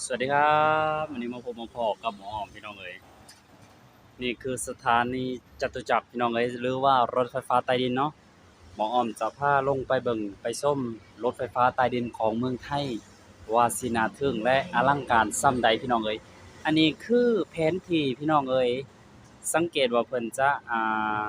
สวัสดีครับวันนี้มาพบมาพอกับหมออ้อมพี่น้องเอ๋ยนี่คือสถานีจตุจักรพี่น้องเอ๋ยหรือว่ารถไฟฟ้าใต้ดินเนาะหมออ้อมจะพาลงไปเบิ่งไปส้มรถไฟฟ้าใต้ดินของเมืองไทยวาสินาทึ่งและอลังการซ้ำใดพี่น้องเอ๋ยอันนี้คือแผนที่พี่น้องเอ๋ยสังเกตว่าเพิ่นจะอ่า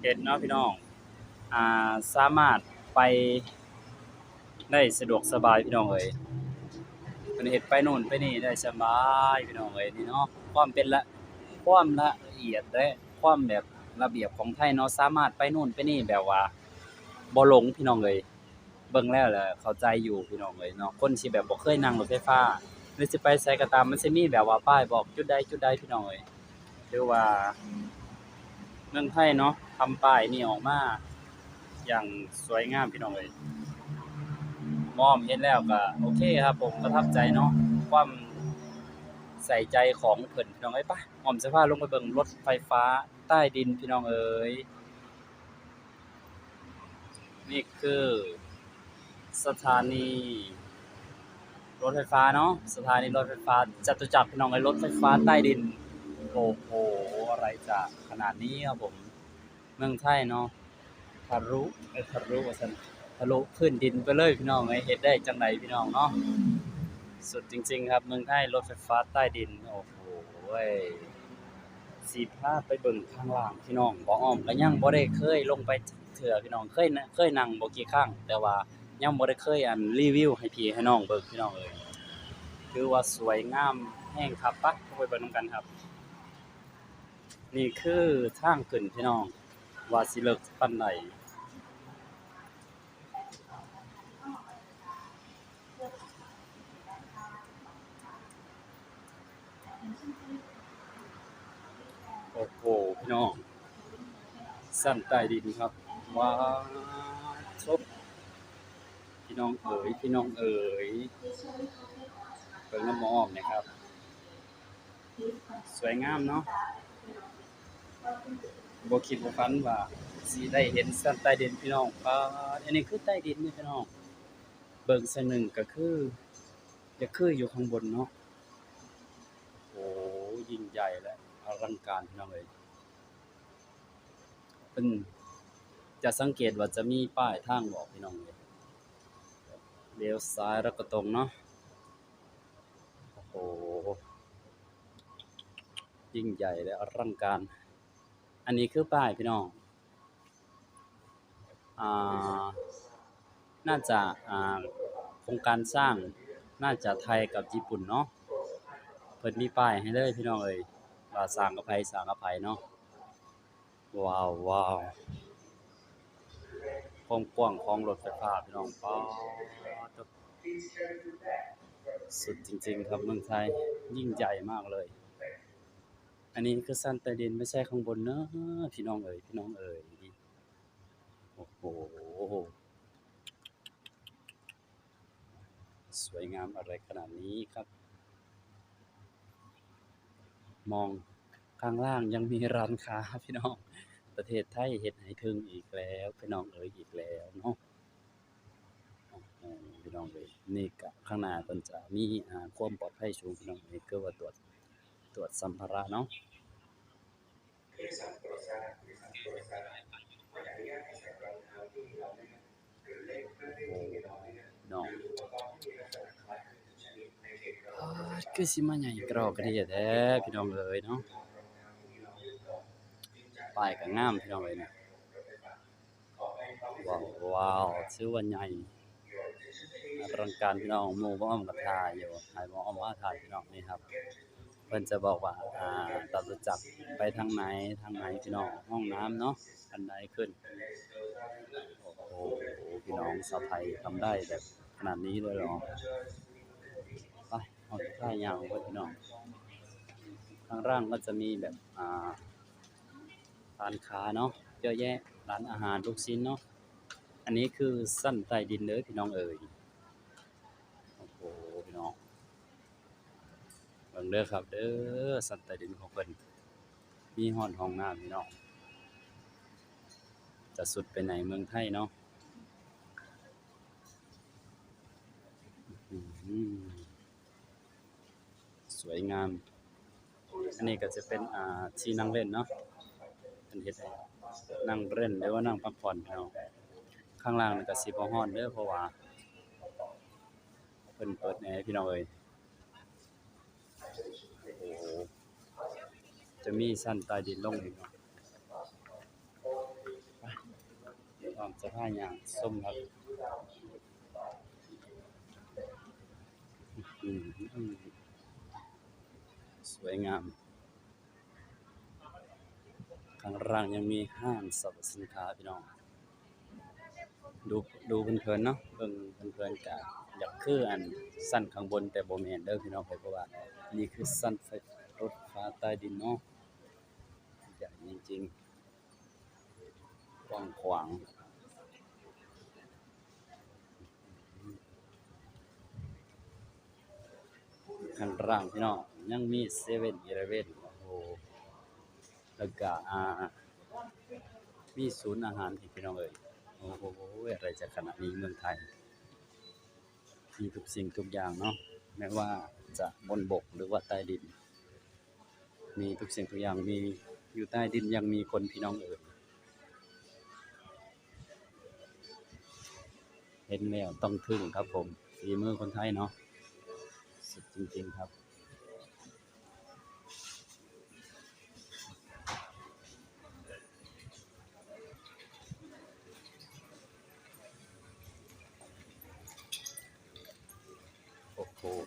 เฮ็ดเนาะพี่น้องอ่าสามารถไปได้สะดวกสบายพี่น้องเอ๋ยันเฮ็ดไปโน่นไปนี่ได้สบายพี่น้องเอ้ยนี่เนาะความเป็นละความละเอียดและความแบบระเบียบของไทยเนาะสามารถไปโน่นไปนี่แบบว่าบ่หลงพี่น้องเอ้ยเบิ่งแล้วแหละเข้าใจอยู่พี่น้องเอ้ยเนาะคนที่แบบบ่เคยนั่งรถไฟฟ้าหรือสิไปไสก็ตามมันสิมีแบบว่าป้ายบอกจุดใดจุดใดพี่น้องเอ้ยหรือว่าเมืองไทยเนาะทำป้ายนี่ออกมาอย่างสวยงามพี่น้องเอ้ย มอมเห็นแล้วก็โอเคครับ ผมประทับใจเนาะความใส่ใจของเพิ่นพี่น้องเอ้ยปะหม่อมจะพาลงไปเบิ่งรถไฟฟ้าใต้ดินพี่น้องเอ้ยนี่คือ สถานี รถไฟฟ้าเนาะสถานีรถไฟฟ้าจตุจักรพี่น้องเอ้ยรถไฟฟ้าใต้ดินโอ้โหอะไรจะขนาดนี้ครับผม เมืองไทยเนาะทะลุเอ้ยทะลุว่าซั่น ทะลุพื้นดินไปเลยพี่น้องไอเฮ็ดได้จังไดพี่น้องเนาะสุดจริง ๆ ครับเมืองไทยรถไฟฟ้าใต้ดินโอ้โหสิพาไปเบิ่งข้างล่างพี่น้องบ่อ้อมก็ยังบ่ได้เคยลงไปเถื่อพี่น้องเคยนะเคยนั่งบ่กี่ครั้งแต่ว่ายังบ่ได้เคยอันรีวิวให้พี่ให้น้องเบิ่งพี่น้องเอ้ยคือว่าสวยงามแห้งครับปะไปเบิ่งนกันครับ นี่คือทางขึ้นพี่น้อง ว่าสิเลิกปานใด โอ้โห พี่น้องสั้นใต้ดินครับว้าชบพี่น้องเอ๋ยพี่น้องเอ๋ยเปิดน้ำมอมนะครับ สวยงามเนาะบ่คิดบ่ฝันว่าสิได้เห็นสั้นใต้ดินพี่น้องปาอันนี้คือใต้ดินนี่พี่น้อง เบิ่งสักหนึ่งก็คือจะคืออยู่ข้างบนเนาะโอ้ยิ่งใหญ่และอลังการพี่น้องเอ๋ย เป็นจะสังเกตว่าจะมีป้ายทางบอกพี่น้องเลยเลี้ยวซ้ายแล้วก็ตรงเนาะโอ้โหยิ่งใหญ่และอลังการ อันนี้คือป้ายพี่น้องอ่าน่าจะอ่าโครงการสร้างน่าจะไทยกับญี่ปุ่นเนาะเพิ่นมีป้ายให้เลยพี่น้องเอ้ยว่าสร้างกับไผสร้างกับไผเนาะ ว้าวว้าวความกว้างของรถไฟฟ้าพี่น้องป๊าสุดจริงๆครับเมืองไทยยิ่งใหญ่มากเลย อันนี้คือสั้นใต้ดินไม่ใช่ข้างบนเนอะพี่น้องเอ๋ยพี่น้องเอ๋ยโอ้โหสวยงามอะไรขนาดนี้ครับ มอง ข้างล่างยังมีร้านค้าพี่น้อง ประเทศไทยเฮ็ดให้ถึงอีกแล้วพี่น้องเอ๋ยอีกแล้วเนาะพี่น้องเอ๋ยนี่ก็ข้างหน้าเพิ่นจะมีความปลอดภัยสูงพี่น้องเอ๋ยคือว่าตรวจตรวจสัมภาระเนาะน้องอ้ยคือสิมาใหญ่กรอกกระเดีแท้พี่น้องเอ๋ยเนาะ ป้ายก็งามพี่น้องเอ๋ยเนี่ยว้าวว้าวชื่อว่าใหญ่อลังการพี่น้องมู่บ่อ้อมก็ถ่ายอยู่ให้บ่อ้อมมาถ่ายพี่น้องนี่ครับเพิ่นจะบอกว่าอ่าตัดจักไปทางไหนทางไหนพี่น้องห้องน้ำเนาะอันใดขึ้นโอ้โหพี่น้องสาวไทยทำได้แบบขนาดนี้เลยหรอไปเอาท่ายาวพี่น้องข้างล่างก็จะมีแบบอ่า ร้านค้าเนาะเยอะแยะร้านอาหารลูกชิ้นเนาะอันนี้คือสั้นใต้ดินเลยพี่น้องเอ๋ยโอ้โหพี่น้องเบิ่งเด้อครับเด้อสั้นใต้ดินของเพิ่นมีห้อนห้องน้ำพี่น้องจะสุดไปไหนเมืองไทยเนาะสวยงาม อันนี้ก็จะเป็นอ่าที่นั่งเล่นเนาะ เป็นเฮ็ดให้นั่งเล่นหรือว่านั่งพักผ่อนพี่น้องข้างล่างนี่ก็สิบ่ร้อนเด้อเพราะว่าเพิ่นเปิดแอร์พี่น้องเอ้ยโอ้โหจะมีชั้นใต้ดินลงอีกเนาะไปลองจะพาย่างส้มครับสวยงาม ข้างล่างยังมีห้างสรรพสินค้าพี่น้อง ดูดูเพลินๆเนาะเบิ่งเพลินๆกะอยากคืออันสั้นข้างบนแต่บ่แม่นเด้อพี่น้องเพราะว่า นี่คือสั้นไฟรถฟ้าใต้ดินเนาะใหญ่จริงๆกว้างขวางข้างล่างพี่น้องยังมีเซเว่นอีเลเว่นโอ้โห แล้วก็อ่ามีศูนย์อาหารอีกพี่น้องเอ้ยโอ้โหอะไรจะขนาดนี้เมืองไทย มีทุกสิ่งทุกอย่างเนาะไม่ว่าจะบนบกหรือว่าใต้ดิน มีทุกสิ่งทุกอย่างมีอยู่ใต้ดินยังมีคนพี่น้องเอ่ยเห็นแล้วต้องทึ่งครับผมฝีมือคนไทยเนาะสุดจริงๆครับ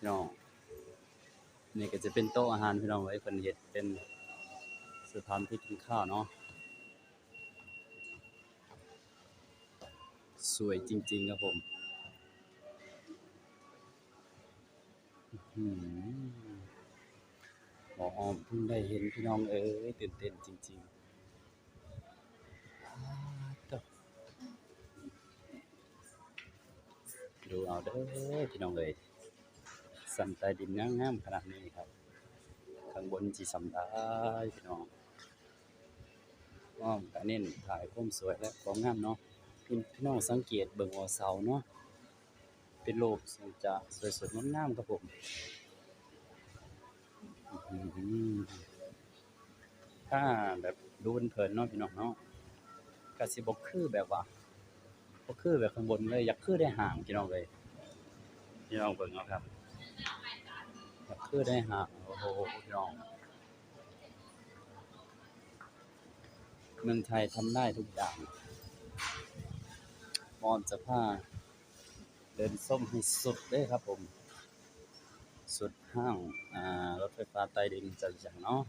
พี่น้องนี่ก็จะเป็นโต๊ะอาหารพี่น้องไว้เพิ่นเฮ็ดเป็นสถานที่กินข้าวเนาะสวยจริง ๆ ครับผมอ๋อหือหมอออมเพิ่งได้เห็นพี่น้องเอ้ยตื่นเต้นจริง ๆดูเอาเด้อพี่น้องเอ้ย สันใต้ดินงามๆขนาดนี้ครับ ข้างบนจีสำได้พี่น้องอ้อมกะเน้นถ่ายความสวยและความงามเนาะพี่พี่น้องสังเกตเบิ่งหัวเสาเนาะเป็นรูปทรงจะสวยสดงามๆครับผมถ้าแบบดูเพลินเนาะพี่น้องเนาะก็สิบ่คือแบบว่าบ่คือแบบข้างบนเลยอยากคือได้ห่างพี่น้องเลยพี่น้องเบิ่งเอาครับ คือได้ฮะโอ้โหพี่น้องเมืองไทยทำได้ทุกอย่างมอนจะพาเดินส้มให้สุดเลยครับผม สุดห้างอ่ารถไฟฟ้าใต้ดินจตุจักรเนาะ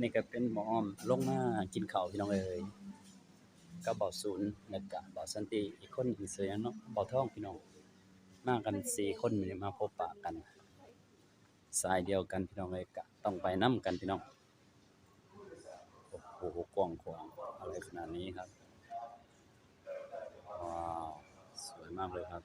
นี่ก็เป็นหมอมลงมากินข้าวพี่น้องเอ๋ยก็บ่อศูนย์แล้วก็บ่อสันติอีกคนหนึ่งเสียงเนาะบ่อทองพี่น้องมากันสี่คนมื้นมาพบปะกัน สายเดียวกันพี่น้องเลยกะต้องไปน้ำกันพี่น้องโอ้โหกว้างขวางอะไรขนาดนี้ครับว้าวสวยมากเลยครับ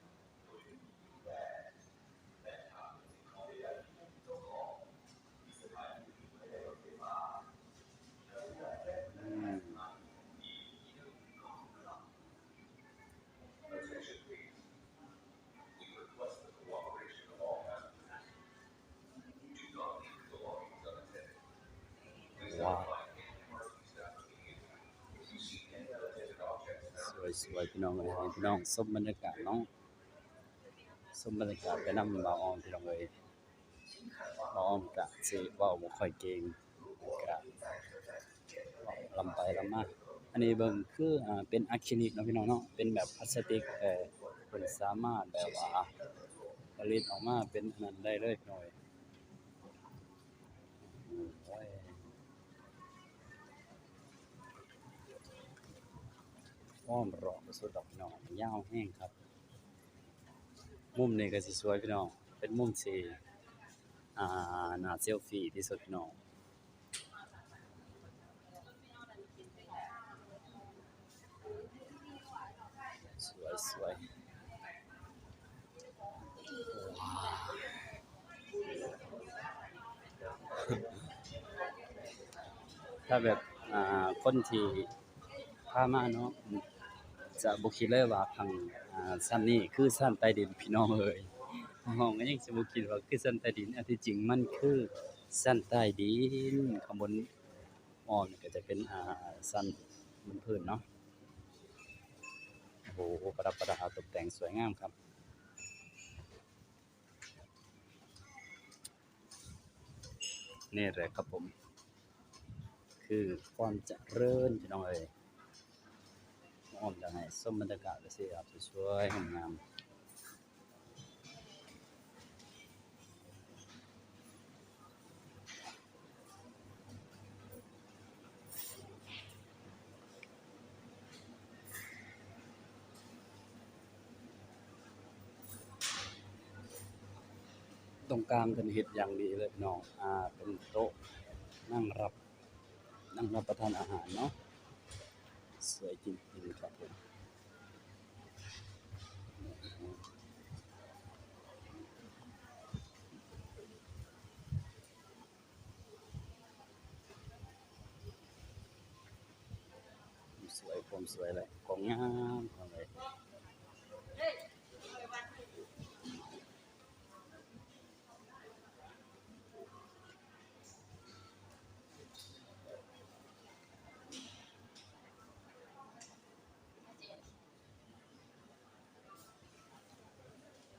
สวยพี่น้องเอ้ยพี่น้องชมบรรยากาศเนาะชมบรรยากาศไปนำบ่าออมพี่น้องเอ้ยบาออมกะสิเว้าบ่ค่อยเก่งกะลำไปลำมาอันนี้เบิ่งคืออ่าเป็นอะคริลิกเนาะพี่น้องเนาะเป็นแบบพลาสติกแต่เพิ่นสามารถแบบว่าผลิตออกมาเป็นอันนั้นได้เลยพี่น้องเอ้ยโอ้ย อ้อมรอบสุดดอกน้องยาวแห้งครับ มุมนี้ก็สิสวยพี่น้อง เป็นมุมที่อ่าน่าเซลฟี่ที่สุดพี่น้องสวยสวยว้าถ้าแบบอ่าคนที่พามาเนาะ จะบ่คิดเลยว่าทางอ่าชั้นนี้คือชั้นใต้ดินพี่น้องเอ้ยห้องก็ยังสิบ่คิดว่าคือชั้นใต้ดินอันที่จริงมันคือชั้นใต้ดินข้างบนอ้อมนี่ก็จะเป็นอ่าชั้นบนพื้นเนาะโอ้โหประดับประดาตกแต่งสวยงามครับนี่แหละครับผม คือความเจริญพี่น้องเอ้ย อ้อมจะให้ส้มบรรยากาศไปสิครับสวยๆงามตรงกลางเป็นเห็ดอย่างดีเลยน้อง อ่า เป็นโต๊ะนั่งรับ นั่งรับประทานอาหารเนาะ สวยจริงๆครับผมสวยผมสวยเลยของงามของเลย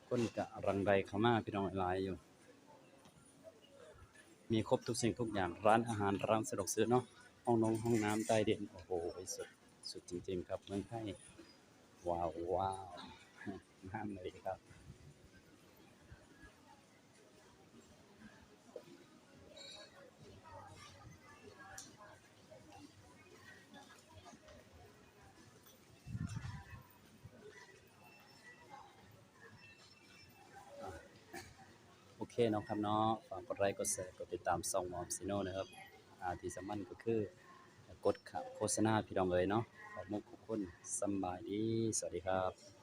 คนกะรังใดเข้ามาพี่น้องหลายอยู่ มีครบทุกสิ่งทุกอย่างร้านอาหารร้านสะดวกซื้อเนาะห้องนงห้องน้ำใต้ดินโอ้โหสุดสุดจริง ๆ ครับเมืองไทยว้าวว้าวงามเลยครับ โอเคเนาะครับเนาะฝากกดไลค์กดแชร์กดติดตามซ่องหมอมซีโนนะครับอาที่สำคัญก็คือกดข่าวโฆษณาพี่น้องเลยเนาะขอบมุกขอบคุณสบายดี สวัสดีครับ